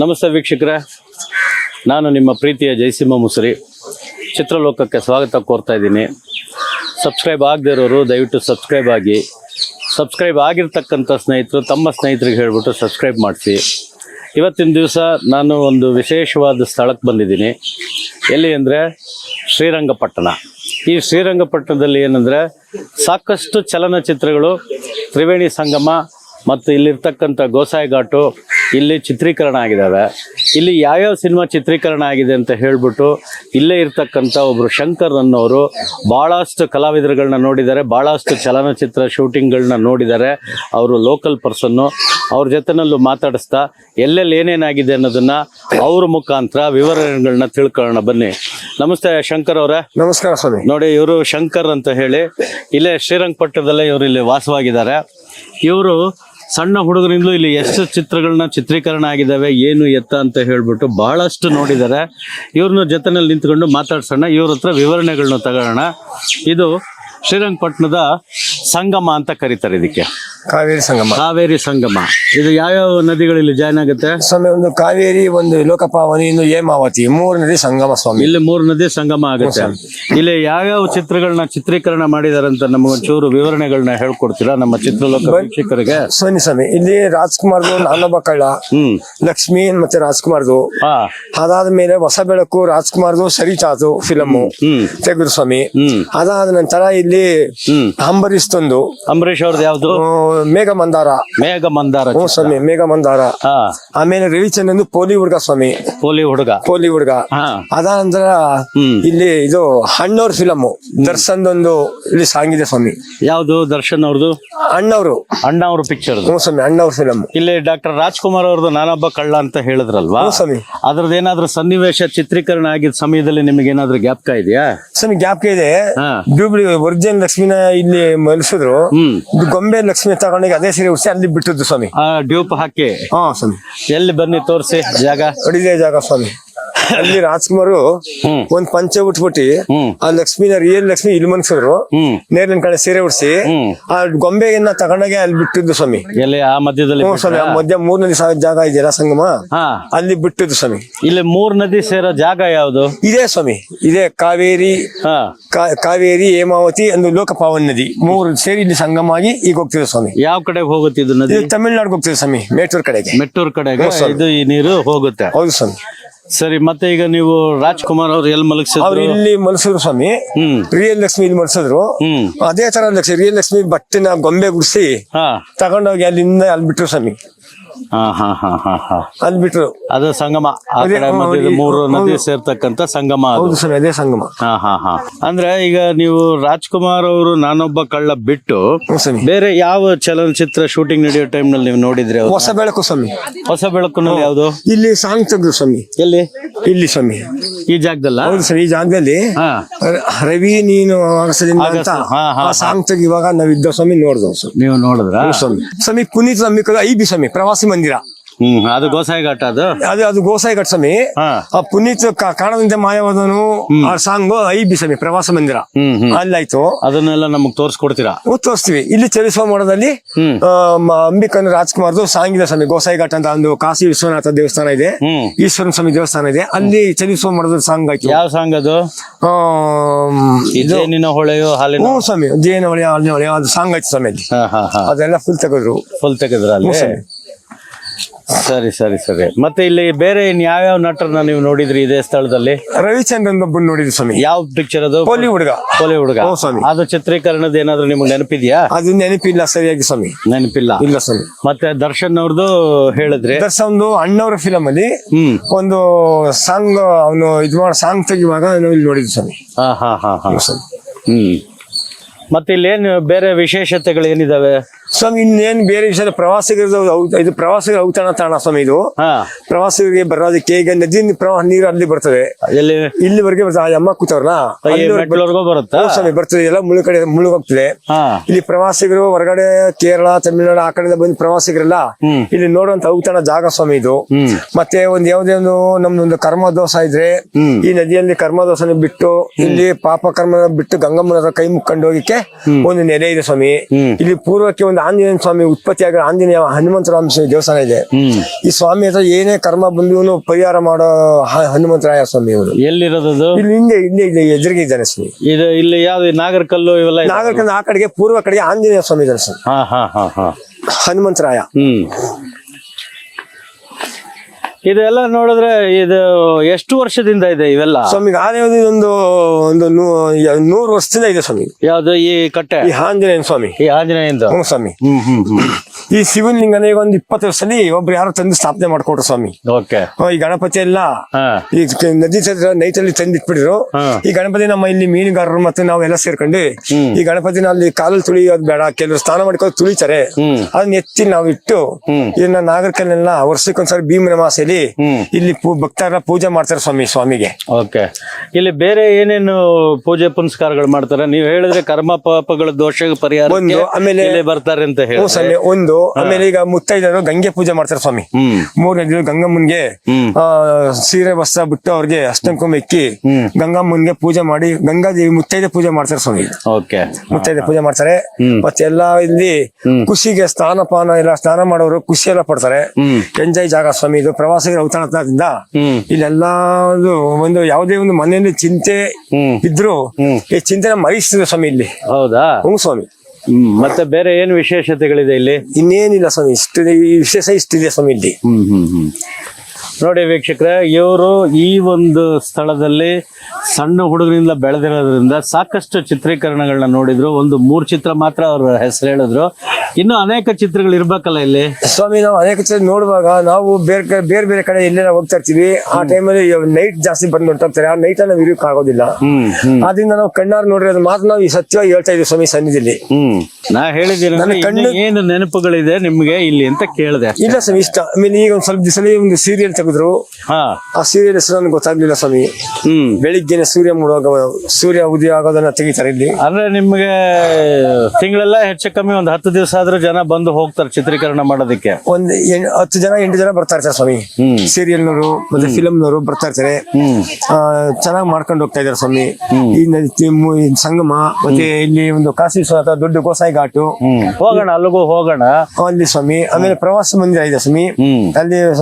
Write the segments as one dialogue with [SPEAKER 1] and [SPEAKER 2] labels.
[SPEAKER 1] ನಮಸ್ತೆ ವೀಕ್ಷಕರ. ನಾನು ನಿಮ್ಮ ಪ್ರೀತಿಯ ಜಯಸಿಂಹ ಮುಸರಿ. ಚಿತ್ರಲೋಕಕ್ಕೆ ಸ್ವಾಗತ ಕೋರ್ತಾ ಇದ್ದೀನಿ. ಸಬ್ಸ್ಕ್ರೈಬ್ ಆಗದೇ ಇರೋರು ದಯವಿಟ್ಟು ಸಬ್ಸ್ಕ್ರೈಬ್ ಆಗಿ. ಸಬ್ಸ್ಕ್ರೈಬ್ ಆಗಿರ್ತಕ್ಕಂಥ ಸ್ನೇಹಿತರು ತಮ್ಮ ಸ್ನೇಹಿತರಿಗೆ ಹೇಳ್ಬಿಟ್ಟು ಸಬ್ಸ್ಕ್ರೈಬ್ ಮಾಡಿಸಿ. ಇವತ್ತಿನ ದಿವಸ ನಾನು ಒಂದು ವಿಶೇಷವಾದ ಸ್ಥಳಕ್ಕೆ ಬಂದಿದ್ದೀನಿ. ಎಲ್ಲಿ ಅಂದರೆ ಶ್ರೀರಂಗಪಟ್ಟಣ. ಈ ಶ್ರೀರಂಗಪಟ್ಟಣದಲ್ಲಿ ಏನಂದರೆ ಸಾಕಷ್ಟು ಚಲನಚಿತ್ರಗಳು ತ್ರಿವೇಣಿ ಸಂಗಮ ಮತ್ತು ಇಲ್ಲಿರ್ತಕ್ಕಂಥ ಗೋಸಾಯಿ ಘಾಟು ಇಲ್ಲಿ ಚಿತ್ರೀಕರಣ ಆಗಿದ್ದಾವೆ. ಇಲ್ಲಿ ಯಾವ್ಯಾವ ಸಿನಿಮಾ ಚಿತ್ರೀಕರಣ ಆಗಿದೆ ಅಂತ ಹೇಳ್ಬಿಟ್ಟು ಇಲ್ಲೇ ಇರ್ತಕ್ಕಂಥ ಒಬ್ಬರು ಶಂಕರ್ ಅನ್ನೋರು ಭಾಳಷ್ಟು ಕಲಾವಿದರುಗಳನ್ನ ನೋಡಿದ್ದಾರೆ ಭಾಳಷ್ಟು ಚಲನಚಿತ್ರ ಶೂಟಿಂಗ್ಗಳನ್ನ ನೋಡಿದ್ದಾರೆ. ಅವರು ಲೋಕಲ್ ಪರ್ಸನ್ನು ಅವ್ರ ಜೊತೆನಲ್ಲೂ ಮಾತಾಡಿಸ್ತಾ ಎಲ್ಲೆಲ್ಲಿ ಏನೇನಾಗಿದೆ ಅನ್ನೋದನ್ನ ಅವ್ರ ಮುಖಾಂತರ ವಿವರಣೆಗಳನ್ನ ತಿಳ್ಕೊಳ್ಳೋಣ ಬನ್ನಿ. ನಮಸ್ತೆ ಶಂಕರ್ ಅವರೇ.
[SPEAKER 2] ನಮಸ್ಕಾರ ಸ್ವಾಮಿ.
[SPEAKER 1] ನೋಡಿ ಇವರು ಶಂಕರ್ ಅಂತ ಹೇಳಿ ಇಲ್ಲೇ ಶ್ರೀರಂಗಪಟ್ಟಣದಲ್ಲೇ ಇವರು ಇಲ್ಲಿ ವಾಸವಾಗಿದ್ದಾರೆ. ಇವರು ಸಣ್ಣ ಹುಡುಗರಿಂದಲೂ ಇಲ್ಲಿ ಎಷ್ಟು ಚಿತ್ರಗಳನ್ನ ಚಿತ್ರೀಕರಣ ಆಗಿದ್ದಾವೆ, ಏನು ಎತ್ತ ಅಂತ ಹೇಳ್ಬಿಟ್ಟು ಬಹಳಷ್ಟು ನೋಡಿದ್ದಾರೆ. ಇವ್ರನ್ನ ಜೊತೆನಲ್ಲಿ ನಿಂತ್ಕೊಂಡು ಮಾತಾಡ್ಸೋಣ. ಇವ್ರ ಹತ್ರ ವಿವರಣೆಗಳನ್ನ ತಗೊಳ್ಳೋಣ ಇದು ಶ್ರೀರಂಗಪಟ್ಟಣದ ಸಂಗಮ ಅಂತ ಕರೀತಾರೆ ಇದಕ್ಕೆ.
[SPEAKER 2] ಕಾವೇರಿ ಸಂಗಮ.
[SPEAKER 1] ಕಾವೇರಿ ಸಂಗಮ. ಇದು ಯಾವ್ಯಾವ ನದಿಗಳಲ್ಲಿ ಜಾಯ್ನ್ ಆಗುತ್ತೆ?
[SPEAKER 2] ಸ್ವಾಮಿ ಒಂದು ಕಾವೇರಿ ಒಂದು ಲೋಕಪಾವನಿ ಇನ್ನು ಹೇಮಾವತಿ ಮೂರು ನದಿ ಸಂಗಮ ಸ್ವಾಮಿ.
[SPEAKER 1] ಇಲ್ಲಿ ಮೂರು ನದಿ ಸಂಗಮ ಆಗುತ್ತೆ. ಇಲ್ಲಿ ಯಾವ್ಯಾವ ಚಿತ್ರಗಳನ್ನ ಚಿತ್ರೀಕರಣ ಮಾಡಿದಾರೆ ಅಂತ ನಮಗೊಂಚೂರು ವಿವರಣೆಗಳನ್ನ ಹೇಳ್ಕೊಡ್ತೀರಾ ನಮ್ಮ ಚಿತ್ರಲೋಕ ವೀಕ್ಷಕರಿಗೆ?
[SPEAKER 2] ಸ್ವಾಮಿ ಸ್ವಾಮಿ ಇಲ್ಲಿ ರಾಜ್ಕುಮಾರ್ದು ನಾನೊಬ್ಬ ಕಳ್ಳ
[SPEAKER 1] ಹ್ಮ್.
[SPEAKER 2] ಲಕ್ಷ್ಮಿ ಮತ್ತೆ ರಾಜ್ಕುಮಾರ್ದು. ಅದಾದ ಮೇಲೆ ಹೊಸ ಬೆಳಕು ರಾಜ್ಕುಮಾರ್ದು ಸರಿತಾತು ಫಿಲಮ್
[SPEAKER 1] ಹ್ಮ್.
[SPEAKER 2] ತೆಗೆದು ಸ್ವಾಮಿ.
[SPEAKER 1] ಹ್ಮ್.
[SPEAKER 2] ಅದಾದ ನಂತರ ಇಲ್ಲಿ
[SPEAKER 1] ಹ್ಮ್.
[SPEAKER 2] ಅಂಬರೀಸ್ತೊಂದು
[SPEAKER 1] ಅಂಬರೀಷ್ ಅವ್ರದ್ದು ಯಾವ್ದು?
[SPEAKER 2] ಮೇಘ ಮಂದಾರ
[SPEAKER 1] ಮೇಘ ಮಂದಾರ
[SPEAKER 2] ಹ್ಞೂ ಸ್ವಾಮಿ ಮೇಘ ಮಂದಾರ
[SPEAKER 1] ಆಮೇಲೆ
[SPEAKER 2] ಆಮೇಲೆ ರವಿಚಂದ್ರನ್ ಪೋಲಿ ಹುಡುಗ ಸ್ವಾಮಿ.
[SPEAKER 1] ಪೋಲಿ ಹುಡುಗ.
[SPEAKER 2] ಪೋಲಿ ಹುಡುಗ.
[SPEAKER 1] ಹಾ.
[SPEAKER 2] ಇಲ್ಲಿ ಇದು ಅಣ್ಣವ್ರ ಫಿಲಮ್ ದರ್ಶನ್ ಒಂದು ಇಲ್ಲಿ ಸಾಂಗ್ ಇದೆ ಸ್ವಾಮಿ.
[SPEAKER 1] ಯಾವ್ದು ದರ್ಶನ್ ಅವ್ರದ್ದು
[SPEAKER 2] ಅಣ್ಣವ್ರು.
[SPEAKER 1] ಅಣ್ಣವ್ರ ಪಿಕ್ಚರ್
[SPEAKER 2] ಹ್ಞೂ ಸ್ವಾಮಿ ಅಣ್ಣವ್ರ ಫಿಲಮ್.
[SPEAKER 1] ಇಲ್ಲಿ ಡಾಕ್ಟರ್ ರಾಜ್ಕುಮಾರ್ ಅವ್ರದ್ದು ನಾನೊಬ್ಬ ಕಳ್ಳ ಅಂತ ಹೇಳಿದ್ರಲ್ವಾ?
[SPEAKER 2] ಹ್ಞೂ ಸ್ವಾಮಿ.
[SPEAKER 1] ಅದ್ರದ್ದು ಏನಾದ್ರೂ ಸನ್ನಿವೇಶ ಚಿತ್ರೀಕರಣ ಆಗಿದ ಸಮಯದಲ್ಲಿ ನಿಮಗೆ ಏನಾದ್ರೂ ಜ್ಞಾಪಕ ಇದೆಯಾ?
[SPEAKER 2] ಸ್ವಾಮಿ ಜ್ಞಾಪಕ ಇದೆ.
[SPEAKER 1] ಹಾ.
[SPEAKER 2] ಡ್ಯೂಬ್ಲಿ ಒರಿಜಿನಲ್ ಲಕ್ಷ್ಮಿನ ಇಲ್ಲಿ ಮಲಸಿದ್ರು. ಗೊಂಬೆ ಲಕ್ಷ್ಮಿ ತಗೊಂಡೋಗಿ ಅದೇ ಸೀರೆ ಉಡ್ಸಿ ಅಲ್ಲಿ ಬಿಟ್ಟದ್ದು ಸ್ವಾಮಿ.
[SPEAKER 1] ಆ ಡ್ಯೂಪ್ ಹಾಕಿ.
[SPEAKER 2] ಹಾ ಸ್ವಾಮಿ.
[SPEAKER 1] ಎಲ್ಲಿ ಬನ್ನಿ ತೋರಿಸಿ ಜಾಗ?
[SPEAKER 2] ಹೊಡಿದೇ ಜಾಗ ಸ್ವಾಮಿ. ಅಲ್ಲಿ ರಾಜ್ಕುಮಾರ್ ಒಂದ್ ಪಂಚೆ ಉಟ್ಬಿಟ್ಟಿ ಆ ಲಕ್ಷ್ಮಿನ ರಿಯಲ್ ಲಕ್ಷ್ಮಿ ಇಲ್ಲಿ ಮನ್ಸಿದ್ರು. ನೇರ್ಲಿನ ಕಡೆ ಸೀರೆ ಉಡ್ಸಿ ಆ ಗೊಂಬೆಯನ್ನ ತಗೊಂಡಾಗೆ ಅಲ್ಲಿ ಬಿಟ್ಟಿದ್ದು ಸ್ವಾಮಿ.
[SPEAKER 1] ಎಲ್ಲಿ ಆ ಮಧ್ಯದಲ್ಲಿ
[SPEAKER 2] ಸ್ವಾಮಿ ಆ ಮಧ್ಯ ಮೂರನೇ ಜಾಗ ಇದೆಯಲ್ಲ ಸಂಗಮ? ಅಲ್ಲಿ ಬಿಟ್ಟಿದ್ದು ಸ್ವಾಮಿ.
[SPEAKER 1] ಇಲ್ಲಿ ಮೂರ್ ನದಿ ಸೇರೋ ಜಾಗ ಯಾವ್ದು?
[SPEAKER 2] ಇದೇ ಸ್ವಾಮಿ ಇದೇ ಕಾವೇರಿ ಕಾವೇರಿ ಹೇಮಾವತಿ ಒಂದು ಲೋಕಪಾವನ್ ನದಿ. ಮೂರು ಸೇರಿ ಇಲ್ಲಿ ಸಂಗಮ ಆಗಿ ಈಗ ಹೋಗ್ತಿದ್ರು ಸ್ವಾಮಿ.
[SPEAKER 1] ಯಾವ ಕಡೆ ಹೋಗುತ್ತೆ ಇದು ನದಿ?
[SPEAKER 2] ಇದು ಹೋಗ್ತಿದ್ರು ಹೋಗ್ತಿದೆ ಸ್ವಾಮಿ ಮೇಟೂರ್ ಕಡೆಗೆ.
[SPEAKER 1] ಮೆಟ್ಟೂರ್ ಕಡೆಗೆ ಇದು ಈ ನೀರು ಹೋಗುತ್ತೆ.
[SPEAKER 2] ಹೌದು ಸ್ವಾಮಿ.
[SPEAKER 1] ಸರಿ ಮತ್ತೆ ಈಗ ನೀವು ರಾಜ್ಕುಮಾರ್ ಅವ್ರು ಎಲ್ಲಿ
[SPEAKER 2] ಅವ್ರು
[SPEAKER 1] ಮಲಗಿಸಿದ್ರು
[SPEAKER 2] ಇಲ್ಲಿ ಮಲಸಿದ್ರು ಸ್ವಾಮಿ.
[SPEAKER 1] ಹ್ಮ್.
[SPEAKER 2] ರಿಯಲ್ ಲಕ್ಷ್ಮಿ ಇಲ್ಲಿ ಮಲಸಿದ್ರು.
[SPEAKER 1] ಹ್ಮ್.
[SPEAKER 2] ಅದೇ ತರ ಲಕ್ಷ್ಮಿ ರಿಯಲ್ ಲಕ್ಷ್ಮಿ ಬಟ್ಟೆನ ಗೊಂಬೆ ಗುಡಿಸಿ
[SPEAKER 1] ಹಾ.
[SPEAKER 2] ತಗೊಂಡೋಗಿ ಅಲ್ಲಿಂದ ಅಲ್ಲಿ ಬಿಟ್ರು ಸ್ವಾಮಿ. ಅಲ್ಲಿ ಬಿಟ್ರು.
[SPEAKER 1] ಅದು ಸಂಗಮ. ಆ
[SPEAKER 2] ಅದೇ,
[SPEAKER 1] ಕಡೆ ಮಧ್ಯದ ಮೂರು ನದಿ ಸೇರ್ತಕ್ಕಂತ ಸಂಗಮ ಅದು.
[SPEAKER 2] ಹೌದು ಸ್ವಾಮಿ ಅದೇ ಸಂಗಮ.
[SPEAKER 1] ಹಾ ಹಾ ಹಾ. ಅಂದ್ರೆ ಈಗ ನೀವು ರಾಜ್ಕುಮಾರ್ ಅವರು ನಾನೊಬ್ಬ ಕಳ್ಳ ಬಿಟ್ಟು
[SPEAKER 2] ಹ್ಞೂ ಸ್ವಾಮಿ.
[SPEAKER 1] ಬೇರೆ ಯಾವ ಚಲನಚಿತ್ರ ಶೂಟಿಂಗ್ ನಡೆಯೋ ಟೈಮ್ನಲ್ಲಿ ನೀವು ನೋಡಿದ್ರೆ ಅವ್ರು?
[SPEAKER 2] ಹೊಸ ಬೆಳಕು ಸ್ವಾಮಿ.
[SPEAKER 1] ಹೊಸ ಬೆಳಕಿನಲ್ಲಿ ಯಾವ್ದು?
[SPEAKER 2] ಇಲ್ಲಿ ಸಾಂಗ್ ತೆಗ್ದು ಸ್ವಾಮಿ.
[SPEAKER 1] ಎಲ್ಲಿ?
[SPEAKER 2] ಇಲ್ಲಿ ಸ್ವಾಮಿ.
[SPEAKER 1] ಈ ಜಾಗದಲ್ಲ?
[SPEAKER 2] ಹೌದು ಸರ್ ಈ ಜಾಗದಲ್ಲಿ
[SPEAKER 1] ಹಾ.
[SPEAKER 2] ರ- ರವಿ ನೀನು ಆಗಸದಿಂದ ಅಂತ
[SPEAKER 1] ಆಗಸ, ಹಾ, ಹಾ,
[SPEAKER 2] ಆ ಸಾಂಗ್ ತೆಗಿವಾಗ ನಾವಿದ್ದ ಸ್ವಾಮಿ ನೋಡಿದ್ರು ಸ್ವಾಮಿ.
[SPEAKER 1] ನೀವು ನೋಡಿದ್ರ?
[SPEAKER 2] ಸ್ವಾಮಿ. ಸ್ವಾಮಿ ಪುನೀತ್ ನಂಬಿಕದ ಐ ಬಿ ಸ್ವಾಮಿ ಪ್ರವಾಸಿ ಮಂದಿರ.
[SPEAKER 1] ಹ್ಮ್ ಅದು ಗೋಸಾಯಿ ಘಟ ಅದು?
[SPEAKER 2] ಅದು ಅದು ಗೋಸಾಯಿ ಘಟ್ ಸ್ವಾಮಿ.
[SPEAKER 1] ಹಾ.
[SPEAKER 2] ಆ ಪುನೀತ್ ಕಾಣದಿಂದ ಕಾಣದಂತೆ ಮಾಯವಾದನು ಆ ಸಾಂಗ್ ಐ ಬಿ ಸ್ವಾಮಿ ಪ್ರವಾಸ ಮಂದಿರ.
[SPEAKER 1] ಹ್ಮ್ ಹ್ಮ್.
[SPEAKER 2] ಅಲ್ಲಾಯ್ತು.
[SPEAKER 1] ಅದನ್ನೆಲ್ಲ ನಮಗ್ ತೋರಿಸ್ಕೊಡ್ತೀರಾ?
[SPEAKER 2] ತೋರಿಸ್ತೀವಿ. ಇಲ್ಲಿ ಚಲಿಸುವ ಮೋಡದಲ್ಲಿ
[SPEAKER 1] ಹ್ಮ್.
[SPEAKER 2] ಆ, ಮ- ಅಂಬಿಕನ್ ರಾಜ್ಕುಮಾರ್ದು ಸಾಂಗ್ ಇದೆ ಸ್ವಾಮಿ ಗೋಸಾಯಿ ಘಾಟ್ ಅಂತ ಒಂದು ಕಾಶಿ ವಿಶ್ವನಾಥ ದೇವಸ್ಥಾನ ಇದೆ.
[SPEAKER 1] ಹ್ಮ್.
[SPEAKER 2] ಈಶ್ವರನ ಸ್ವಾಮಿ ದೇವಸ್ಥಾನ ಇದೆ. ಅಲ್ಲಿ ಚಲಿಸುವ ಮೋಡದ ಸಾಂಗ್ ಆಯ್ತು.
[SPEAKER 1] ಯಾವ ಸಾಂಗ್ ಅದು?
[SPEAKER 2] ಆ,
[SPEAKER 1] ಜೇನಿನ ಹೊಳೆಯೋ ಹಾಲಿನ
[SPEAKER 2] ಹ್ಞೂ ಸ್ವಾಮಿ ಜೇನ ಹೊಳೆ ಹಾಲಿನ ಹೊಳೆ ಅದು ಸಾಂಗ್ ಆಯ್ತು ಸ್ವಾಮಿ ಅಲ್ಲಿ.
[SPEAKER 1] ಹಾ ಹಾ ಹಾ.
[SPEAKER 2] ಅದೆಲ್ಲ ಫುಲ್ ತೆಗೆದ್ರು.
[SPEAKER 1] ಫುಲ್ ತೆಗೆದ್ರ ಅಲ್ಲಿ.
[SPEAKER 2] ಸರಿ
[SPEAKER 1] ಸರಿ ಸರಿ. ಮತ್ತೆ ಇಲ್ಲಿ ಬೇರೆ ಇನ್ ಯಾವ್ಯಾವ ನಟರನ್ನ ನೀವು ನೋಡಿದ್ರಿ ಇದೇ ಸ್ಥಳದಲ್ಲಿ?
[SPEAKER 2] ರವಿಚಂದ್ರನ್ ಒಬ್ಬನ್ ನೋಡಿದ್ರಿ ಸ್ವಾಮಿ.
[SPEAKER 1] ಯಾವ ಪಿಕ್ಚರ್ ಅದು?
[SPEAKER 2] ಪೋಲಿ ಹುಡುಗ.
[SPEAKER 1] ಕೊಲೆ ಹುಡುಗ.
[SPEAKER 2] ಹ್ಞೂ ಸ್ವಾಮಿ.
[SPEAKER 1] ಅದು ಚಿತ್ರೀಕರಣದ ಏನಾದ್ರು ನಿಮ್ಗೆ ನೆನಪಿದ್ಯಾ?
[SPEAKER 2] ಅದು ನೆನಪಿಲ್ಲ ಸರಿಯಾಗಿ ಸ್ವಾಮಿ.
[SPEAKER 1] ನೆನಪಿಲ್ಲ.
[SPEAKER 2] ಇಲ್ಲ ಸ್ವಾಮಿ.
[SPEAKER 1] ಮತ್ತೆ ದರ್ಶನ್ ಅವ್ರದ್ದು ಹೇಳಿದ್ರಿ?
[SPEAKER 2] ಒಂದು ಅಣ್ಣವ್ರ ಫಿಲಮ್ ಅಲ್ಲಿ
[SPEAKER 1] ಹ್ಮ್.
[SPEAKER 2] ಒಂದು ಸಾಂಗ್ ಅವನು ಇದು ಮಾಡೋ ಸಾಂಗ್ ತೆಗಿವಾಗ ನಾವು ಇಲ್ಲಿ ನೋಡಿದ್ವಿ ಸ್ವಾಮಿ.
[SPEAKER 1] ಹಾ ಹಾ ಹಾ ಹಾ.
[SPEAKER 2] ಸ್ವಾಮಿ.
[SPEAKER 1] ಹ್ಮ್. ಮತ್ತೆ ಇಲ್ಲಿ ಏನು ಬೇರೆ ವಿಶೇಷತೆಗಳು ಏನಿದಾವೆ
[SPEAKER 2] ಸ್ವಾಮಿ ಇನ್ನೇನು ಬೇರೆ ವಿಷಯ ಪ್ರವಾಸಿಗರ ಇದು ಪ್ರವಾಸಿಗರ ಔತಣ ತಾಣ ಸ್ವಾಮಿ ಇದು. ಪ್ರವಾಸಿಗರಿಗೆ ಬರೋದಕ್ಕೆ ಈಗ ನದಿ ಪ್ರವಾಹ ನೀರು ಅಲ್ಲಿ ಬರ್ತದೆ. ಇಲ್ಲಿವರೆಗೆ ಬರ್ತದೆ. ಅಮ್ಮ ಕೂತವ್ರಲ್ಲ
[SPEAKER 1] ಬರುತ್ತಾ?
[SPEAKER 2] ಸ್ವಾಮಿ ಬರ್ತದೆ. ಎಲ್ಲ ಮುಳು ಕಡೆ ಮುಳುಗೋಗ್ತದೆ
[SPEAKER 1] ಹಾ.
[SPEAKER 2] ಇಲ್ಲಿ ಪ್ರವಾಸಿಗರು ಹೊರಗಡೆ ಕೇರಳ ತಮಿಳುನಾಡು ಆ ಕಡೆಯಿಂದ ಬಂದ ಪ್ರವಾಸಿಗರೆಲ್ಲ ಇಲ್ಲಿ ನೋಡುವಂತ ಔತಣ ಜಾಗ ಸ್ವಾಮಿ ಇದು. ಮತ್ತೆ ಒಂದ್ ಯಾವ್ದೇ ಒಂದು ನಮ್ದೊಂದು ಕರ್ಮ ದೋಷ ಇದ್ರೆ ಈ ನದಿಯಲ್ಲಿ ಕರ್ಮ ದೋಷನ ಬಿಟ್ಟು ಇಲ್ಲಿ ಪಾಪ ಕರ್ಮ ಬಿಟ್ಟು ಗಂಗಮ್ಮನ ಕೈ ಮುಕ್ಕೊಂಡು ಹೋಗಿಕ್ಕೆ ಒಂದು ನೆಲೆ ಇದೆ ಸ್ವಾಮಿ. ಇಲ್ಲಿ ಪೂರ್ವಕ್ಕೆ ಒಂದು ಒಂದು ಆಂಜನೇಯ ಸ್ವಾಮಿ ಉತ್ಪತ್ತಿಯಾಗಿರೋ ಆಂಜನೇಯ ಹನುಮಂತರಾಮ ಸ್ವಾಮಿ ದೇವಸ್ಥಾನ ಇದೆ. ಈ ಸ್ವಾಮಿ ಹತ್ರ ಏನೇ ಕರ್ಮ ಬಂದು ಪರಿಹಾರ ಮಾಡೋ ಹನುಮಂತರಾಯ ಸ್ವಾಮಿ ಅವರು
[SPEAKER 1] ಎಲ್ಲಿರೋದು
[SPEAKER 2] ಇಲ್ಲಿ ಹಿಂದೆ ಹಿಂದೆ ಇದೆ ಎದುರಿಗೆ ಇದ್ದಾನೆ ಸ್ವಾಮಿ.
[SPEAKER 1] ಇದು ಇಲ್ಲಿ ಯಾವ್ದು ನಾಗರಕಲ್ಲು ಇವೆಲ್ಲ
[SPEAKER 2] ನಾಗರಕಲ್ಲು ಆ ಕಡೆಗೆ ಪೂರ್ವ ಕಡೆಗೆ ಆಂಜನೇಯ ಸ್ವಾಮಿ ಇದ್ದಾನೆ ಸ್ವಾಮಿ. ಹನುಮಂತರಾಯ.
[SPEAKER 1] ಹ್ಮ್. ಇದೆಲ್ಲ ನೋಡಿದ್ರೆ ಇದು ಎಷ್ಟು ವರ್ಷದಿಂದ ಇದೆ ಇವೆಲ್ಲ?
[SPEAKER 2] ಸ್ವಾಮಿ ಆನೆ ಒಂದು ಒಂದು ನೂ- ನೂರು ವರ್ಷದಿಂದ ಇದೆ ಸ್ವಾಮಿ.
[SPEAKER 1] ಯಾವ್ದು ಈ ಕಟ್ಟೆ?
[SPEAKER 2] ಈ ಆಂಜನೇಯನ್ ಸ್ವಾಮಿ.
[SPEAKER 1] ಈ ಆಂಜನೇಯಂದು?
[SPEAKER 2] ಹ್ಞೂ ಸ್ವಾಮಿ.
[SPEAKER 1] ಹ್ಮ್ ಹ್ಮ್ ಹ್ಮ್.
[SPEAKER 2] ಈ ಶಿವಲಿಂಗನೇ ಈಗ ಒಂದು ಇಪ್ಪತ್ತು ವರ್ಷದಲ್ಲಿ ಒಬ್ರು ಯಾರು ತಂದು ಸ್ಥಾಪನೆ ಮಾಡ್ಕೊಟ್ರು ಸ್ವಾಮಿ.
[SPEAKER 1] ಓಕೆ.
[SPEAKER 2] ಈ ಗಣಪತಿ ಎಲ್ಲ ಈ ನದಿ ತೀರದ ನೈಟಲ್ಲಿ ತಂದು ಇಟ್ಬಿಟ್ಟಿರು ಈ ಗಣಪತಿ ನಮ್ಮ ಇಲ್ಲಿ ಮೀನುಗಾರರು ಮತ್ತೆ ನಾವೆಲ್ಲ ಸೇರ್ಕೊಂಡು. ಈ ಗಣಪತಿನ ಅಲ್ಲಿ ಕಾಲಲ್ಲಿ ತುಳಿಯೋದು ಬೇಡ ಕೆಲವರು ಸ್ನಾನ ಮಾಡ್ಕೊಂಡು ತುಳಿತಾರೆ. ಅದನ್ನ ಎತ್ತಿ ನಾವು ಇಟ್ಟು
[SPEAKER 1] ಇನ್ನ
[SPEAKER 2] ಇದನ್ನ ನಾಗರಿಕನೆಲ್ಲ ವರ್ಷಕ್ಕೊಂದ್ಸರಿ ಭೀಮನ ಮಾಸೆಯಲ್ಲಿ. ಇಲ್ಲಿ ಭಕ್ತರ ಪೂಜೆ ಮಾಡ್ತಾರೆ ಸ್ವಾಮಿ ಸ್ವಾಮಿಗೆ.
[SPEAKER 1] ಓಕೆ. ಇಲ್ಲಿ ಬೇರೆ ಏನೇನು ಪೂಜೆ ಪುನಸ್ಕಾರಗಳು ಮಾಡ್ತಾರೆ? ನೀವು ಹೇಳಿದ್ರೆ ಕರ್ಮ ಪಾಪಗಳ ದೋಷ ಪರಿಹಾರ
[SPEAKER 2] ಒಂದು, ಆಮೇಲೆ-
[SPEAKER 1] ಇಲ್ಲಿ ಬರ್ತಾರೆ ಅಂತ ಹೇಳಿ.
[SPEAKER 2] ಸ್ವಾಮಿ ಆಮೇಲೆ ಈಗ ಮುತ್ತೈದರು ಗಂಗೆ ಪೂಜೆ ಮಾಡ್ತಾರೆ ಸ್ವಾಮಿ.
[SPEAKER 1] ಮೂರ್
[SPEAKER 2] ಮೂರನೇ ದಿನ ಗಂಗಮ್ಮನ್ಗೆ ಆ, ಸೀರೆ ವಸ್ತ್ರ ಬಿಟ್ಟು ಅವ್ರಿಗೆ ಅಷ್ಟಂಕುಮ ಇಕ್ಕಿ
[SPEAKER 1] ಹ್ಮ್.
[SPEAKER 2] ಗಂಗಮ್ಮನ್ಗೆ ಪೂಜೆ ಮಾಡಿ ಗಂಗಾದೇವಿ ಮುತ್ತೈದೆ ಪೂಜೆ ಮಾಡ್ತಾರೆ ಸ್ವಾಮಿ. ಮುತ್ತೈದೆ ಪೂಜೆ ಮಾಡ್ತಾರೆ. ಮತ್ತೆ ಎಲ್ಲಾ ಇಲ್ಲಿ ಖುಷಿಗೆ ಸ್ನಾನ ಪಾನ ಎಲ್ಲ ಸ್ನಾನ ಮಾಡೋರು ಖುಷಿ ಎಲ್ಲ ಪಡ್ತಾರೆ. ಎಂಜಾಯ್ ಜಾಗ ಸ್ವಾಮಿ ಇದು ಪ್ರವಾಸಿಗರ
[SPEAKER 1] ಉತ್ತರದಿಂದ
[SPEAKER 2] ಇಲ್ಲೆಲ್ಲಾ ಒಂದು ಯಾವುದೇ ಒಂದು ಮನೆಯಲ್ಲಿ ಚಿಂತೆ ಇದ್ರು ಈ ಚಿಂತೆ ಮರಿಸ್ತದೆ ಸ್ವಾಮಿ ಇಲ್ಲಿ.
[SPEAKER 1] ಹೌದಾ?
[SPEAKER 2] ಹ್ಞೂ ಸ್ವಾಮಿ.
[SPEAKER 1] ಮತ್ತೆ ಬೇರೆ ಏನು ವಿಶೇಷತೆಗಳಿದೆ ಇಲ್ಲಿ?
[SPEAKER 2] ಇನ್ನೇನಿಲ್ಲ ಸ್ವಾಮಿ ಇಷ್ಟು ಈ ವಿಶೇಷ ಇಷ್ಟಿದೆ ಸ್ವಾಮಿ ಇಲ್ಲಿ.
[SPEAKER 1] ಹ್ಮ್ ಹ್ಮ್ ಹ್ಮ್. ನೋಡಿ ವೀಕ್ಷಕರೇ ಇವರು ಈ ಒಂದು ಸ್ಥಳದಲ್ಲಿ ಸಣ್ಣ ಹುಡುಗರಿಂದ ಬೆಳೆದಿರೋದ್ರಿಂದ ಸಾಕಷ್ಟು ಚಿತ್ರೀಕರಣಗಳನ್ನ ನೋಡಿದ್ರು. ಒಂದು ಮೂರು ಚಿತ್ರ ಮಾತ್ರ ಅವ್ರ ಹೆಸರು ಹೇಳಿದ್ರು. ಇನ್ನು ಅನೇಕ ಚಿತ್ರಗಳು ಇರ್ಬೇಕಲ್ಲ ಇಲ್ಲಿ?
[SPEAKER 2] ಸ್ವಾಮಿ ನಾವು ಅನೇಕ ಚಿತ್ರ ನೋಡುವಾಗ ನಾವು ಬೇರೆ ಕಡೆ ಬೇರೆ ಬೇರೆ ಕಡೆ ಎಲ್ಲೆಲ್ಲ ಹೋಗ್ತಾ ಇರ್ತೀವಿ. ಆ ಟೈಮಲ್ಲಿ ನೈಟ್ ಜಾಸ್ತಿ ಬಂದು ಇರ್ತಾರೆ. ಆ ನೈಟ್ ನಾವು ಇರೋಕ್ ಆಗೋದಿಲ್ಲ
[SPEAKER 1] ಅದರಿಂದ
[SPEAKER 2] ಆದ್ರಿಂದ ನಾವು ಕಣ್ಣಾರು ನೋಡಿರೋದು ಮಾತ್ರ ನಾವು ಈ ಸತ್ಯವಾಗಿ ಹೇಳ್ತಾ ಇದ್ದೀವಿ ಸ್ವಾಮಿ ಸನ್ನಿಧಿಲಿ.
[SPEAKER 1] ಹ್ಮ್. ನಾ ಹೇಳಿದ್ದೀನಿ
[SPEAKER 2] ನನ್ನ ಕಣ್ಣು-
[SPEAKER 1] ಏನು ನೆನಪುಗಳಿದೆ ನಿಮ್ಗೆ ಇಲ್ಲಿ ಅಂತ ಕೇಳಿದೆ
[SPEAKER 2] ಇಲ್ಲ ಸ್ವಾಮಿ ಇಷ್ಟ. ಮೀನ್ ಈಗ ಒಂದ್ ಸ್ವಲ್ಪ ದಿವಸ ಒಂದು ಸೀರಿಯಲ್ ತೆಗೆದ್ರು.
[SPEAKER 1] ಹಾ.
[SPEAKER 2] ಆ ಸೀರಿಯಲ್ ಹೆಸರು ನನ್ಗೆ ಗೊತ್ತಾಗ್ಲಿಲ್ಲ ಸ್ವಾಮಿ.
[SPEAKER 1] ಹ್ಮ್.
[SPEAKER 2] ಬೆಳಿಗ್ಗೆನೆ ಸೂರ್ಯ ಮೂಡುವಾಗ ಸೂರ್ಯ ಉದಯ ಆಗೋದನ್ನ ತೆಗಿತಾರೆ ಇಲ್ಲಿ.
[SPEAKER 1] ಅಂದ್ರೆ ನಿಮ್ಗೆ ತಿಂಗಳೆಲ್ಲ ಹೆಚ್ಚು ಕಮ್ಮಿ ಒಂದು ಹತ್ತು ದಿವಸ ಆದ್ರೂ ಜನ ಬಂದು ಹೋಗ್ತಾರೆ ಚಿತ್ರೀಕರಣ ಮಾಡೋದಕ್ಕೆ?
[SPEAKER 2] ಒಂದ್ ಎಣ್- ಹತ್ತು ಜನ ಎಂಟು ಜನ ಬರ್ತಾ ಇರ್ತಾರೆ ಸ್ವಾಮಿ.
[SPEAKER 1] ಸೀರಿಯಲ್
[SPEAKER 2] ಸೀರಿಯಲ್ನವರು ಮತ್ತೆ ಫಿಲಮ್ನವರು ಬರ್ತಾ ಇರ್ತಾರೆ.
[SPEAKER 1] ಹ್ಮ್.
[SPEAKER 2] ಚೆನ್ನಾಗಿ ಮಾಡ್ಕೊಂಡು ಹೋಗ್ತಾ ಇದಾರೆ ಸ್ವಾಮಿ. ಈ ನದಿ- ಮು- ಈ ಸಂಗಮ ಮತ್ತೆ ಇಲ್ಲಿ ಒಂದು ಕಾಶಿ ವಿಶ್ವನಾಥ ದೊಡ್ಡ ಗೋಸಾಯಿ ಘಾಟು.
[SPEAKER 1] ಹೋಗೋಣ ಅಲ್ಲಿಗೂ ಹೋಗೋಣ.
[SPEAKER 2] ಅಲ್ಲಿ ಸ್ವಾಮಿ. ಆಮೇಲೆ ಪ್ರವಾಸ ಮಂದಿರ ಇದೆ ಸ್ವಾಮಿ.
[SPEAKER 1] ಹ್ಮ್.
[SPEAKER 2] ಅಲ್ಲಿ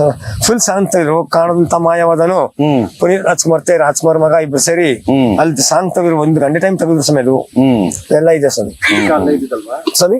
[SPEAKER 2] ಫುಲ್ ಶಾಂತ ಕಾಣದಂತ ಮಾಯವಾದನು. ಪುನೀತ್ ರಾಜ್ಕುಮಾರ್ ತೇ ರಾಜ್ಕುಮಾರ್ ಮಗ ಇಬ್ರು ಸೇರಿ
[SPEAKER 1] ಹ್ಮ್.
[SPEAKER 2] ಅಲ್ಲಿ ಸಾಂಗ್ ತೆಗೆದ್ರು ಒಂದು ಗಂಟೆ ಟೈಮ್ ತೆಗೆದ್ರು ಸ್ವಾಮಿ ಅದು.
[SPEAKER 1] ಹ್ಮ್.
[SPEAKER 2] ಎಲ್ಲ ಇದೆ ಸ್ವಾಮಿ. ಸ್ವಾಮಿ?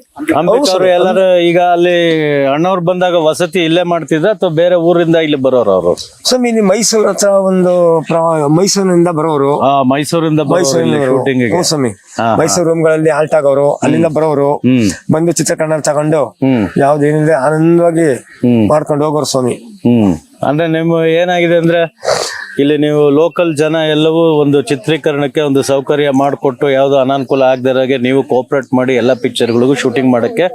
[SPEAKER 1] ಅವರು ಎಲ್ಲರೂ ಈಗ ಅಲ್ಲಿ ಅಣ್ಣವ್ರು ಬಂದಾಗ ವಸತಿ ಇಲ್ಲೇ ಮಾಡ್ತಿದ್ರ ಅಥವಾ ಬೇರೆ ಊರಿಂದ ಇಲ್ಲಿ ಬರೋರು ಅವರು?
[SPEAKER 2] ಸ್ವಾಮಿ ಇಲ್ಲಿ ಮೈಸೂರು ಹತ್ರ ಒಂದು ಪ್ರವಾ- ಮೈಸೂರಿನಿಂದ ಬರೋರು.
[SPEAKER 1] ಆ ಮೈಸೂರಿಂದ
[SPEAKER 2] ಮೈಸೂರಿನವರು.
[SPEAKER 1] ಶೂಟಿಂಗ್
[SPEAKER 2] ಸ್ವಾಮಿ. ಮೈಸೂರು ರೂಮ್ಗಳಲ್ಲಿ ಹಾಲ್ಟ್ ಆಗೋರು ಅಲ್ಲಿಂದ ಬರೋರು.
[SPEAKER 1] ಹ್ಮ್.
[SPEAKER 2] ಬಂದು ಚಿತ್ರಕರಣ ತಗೊಂಡು
[SPEAKER 1] ಹ್ಮ್.
[SPEAKER 2] ಯಾವ್ದೇನಿದೆ ಆನಂದವಾಗಿ ಮಾಡ್ಕೊಂಡು ಹೋಗೋರು ಸ್ವಾಮಿ.
[SPEAKER 1] ಹ್ಮ್. ಅಂದ್ರೆ ನಿಮ್ಮ ಏನಾಗಿದೆ ಅಂದ್ರೆ ಇಲ್ಲಿ ನೀವು ಲೋಕಲ್ ಜನ ಎಲ್ಲವೂ ಒಂದು ಚಿತ್ರೀಕರಣಕ್ಕೆ ಒಂದು ಸೌಕರ್ಯ ಮಾಡಿಕೊಟ್ಟು ಯಾವ್ದು ಅನಾನುಕೂಲ ಆಗದಿರಾಗೆ ನೀವು ಕೋಆಪರೇಟ್ ಮಾಡಿ ಎಲ್ಲ ಪಿಕ್ಚರ್ಗಳಿಗೂ ಶೂಟಿಂಗ್ ಮಾಡಕ್ಕೆ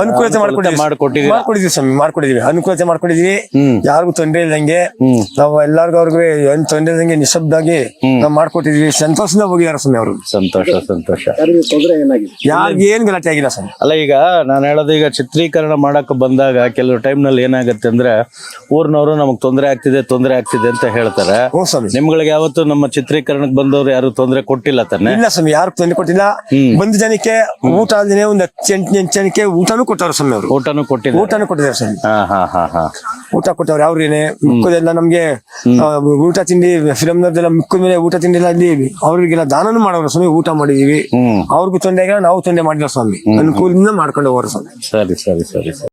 [SPEAKER 2] ಅನುಕೂಲತೆ ಮಾಡ್ಕೊಂಡಿದ್ದೀವಿ
[SPEAKER 1] ಮಾಡ್ಕೊಟ್ಟಿದ್ದೀವಿ.
[SPEAKER 2] ಮಾಡ್ಕೊಂಡಿದೀವಿ ಸ್ವಾಮಿ ಮಾಡ್ಕೊಂಡಿದೀವಿ ಅನುಕೂಲತೆ ಮಾಡ್ಕೊಂಡಿದೀವಿ ಯಾರಿಗೂ ತೊಂದರೆ ಇಲ್ದಂಗೆ
[SPEAKER 1] ಹ್ಮ್.
[SPEAKER 2] ನಾವು ಎಲ್ಲಾರ್ಗು ಅವ್ರಿಗೆ ಏನ್ ತೊಂದರೆ ಇಲ್ದಂಗೆ ನಿಶಬ್ದಾಗಿ ನಾವು ಮಾಡ್ಕೊಟ್ಟಿದೀವಿ ಸಂತೋಷದಿಂದ ಹೋಗಿದ್ದಾರೆ ಸ್ವಾಮಿ ಅವರು.
[SPEAKER 1] ಸಂತೋಷ ಸಂತೋಷ.
[SPEAKER 2] ಯಾರಿಗೂ ಏನ್ ಗಲಾಟೆ ಆಗಿಲ್ಲ ಸ್ವಾಮಿ.
[SPEAKER 1] ಅಲ್ಲ ಈಗ ನಾನು ಹೇಳೋದು ಈಗ ಚಿತ್ರೀಕರಣ ಮಾಡಕ್ಕೆ ಬಂದಾಗ ಕೆಲವು ಟೈಮ್ನಲ್ಲಿ ಏನಾಗುತ್ತೆ ಅಂದ್ರೆ ಊರ್ನವರು ನಮಗೆ ತೊಂದರೆ ಆಗ್ತಿದೆ ತೊಂದರೆ ಆಗ್ತಿದೆ ಅಂತ ಹೇಳ್ತಾರೆ.
[SPEAKER 2] ಹ್ಞೂ ಸ್ವಾಮಿ.
[SPEAKER 1] ನಿಮ್ಗಳಿಗೆ ಯಾವತ್ತು ನಮ್ಮ ಚಿತ್ರೀಕರಣಕ್ಕೆ ಬಂದವರು ಯಾರು ತೊಂದರೆ ಕೊಟ್ಟಿಲ್ಲ ತಾನೆ?
[SPEAKER 2] ಇಲ್ಲ ಸ್ವಾಮಿ ಯಾರು ತೊಂದರೆ ಕೊಟ್ಟಿಲ್ಲ. ಬಂದ ಜನಕ್ಕೆ ಊಟ ಆದ್ರೆ ಒಂದ್ ಹತ್ತು ಎಂಟು ಎಂಟು ಜನಕ್ಕೆ ಊಟನೂ ಕೊಟ್ಟವ್ರು ಸ್ವಾಮಿ ಅವರು.
[SPEAKER 1] ಊಟನೂ ಕೊಟ್ಟಿಲ್ಲ.
[SPEAKER 2] ಊಟನೂ ಕೊಟ್ಟಿದ್ದಾರೆ ಸ್ವಾಮಿ.
[SPEAKER 1] ಹಾ ಹಾ ಹಾ ಹಾ.
[SPEAKER 2] ಊಟ ಕೊಟ್ಟವ್ರು ಅವ್ರೇನೆ ಮಿಕ್ಕದೆಲ್ಲ ನಮ್ಗೆ ಆ, ಊಟ ತಿಂಡಿ ಫಿಲಮ್ನವ್ರದೆಲ್ಲ ಮಿಕ್ಕದ ಮೇಲೆ ಊಟ ತಿಂಡಿ ಎಲ್ಲ ಅಲ್ಲಿ ಅವ್ರಿಗೆಲ್ಲ ದಾನನೂ ಮಾಡೋರು ಸ್ವಾಮಿ ಊಟ ಮಾಡಿದೀವಿ.
[SPEAKER 1] ಹ್ಮ್.
[SPEAKER 2] ಅವ್ರಿಗೂ ತೊಂದರೆ ಆಗಿಲ್ಲ ನಾವು ತೊಂದರೆ ಮಾಡಿಲ್ಲ ಸ್ವಾಮಿ. ಅನುಕೂಲದಿಂದ ಮಾಡ್ಕೊಂಡು ಹೋಗೋರು ಸ್ವಾಮಿ.
[SPEAKER 1] ಸರಿ ಸರಿ ಸರಿ ಸರಿ.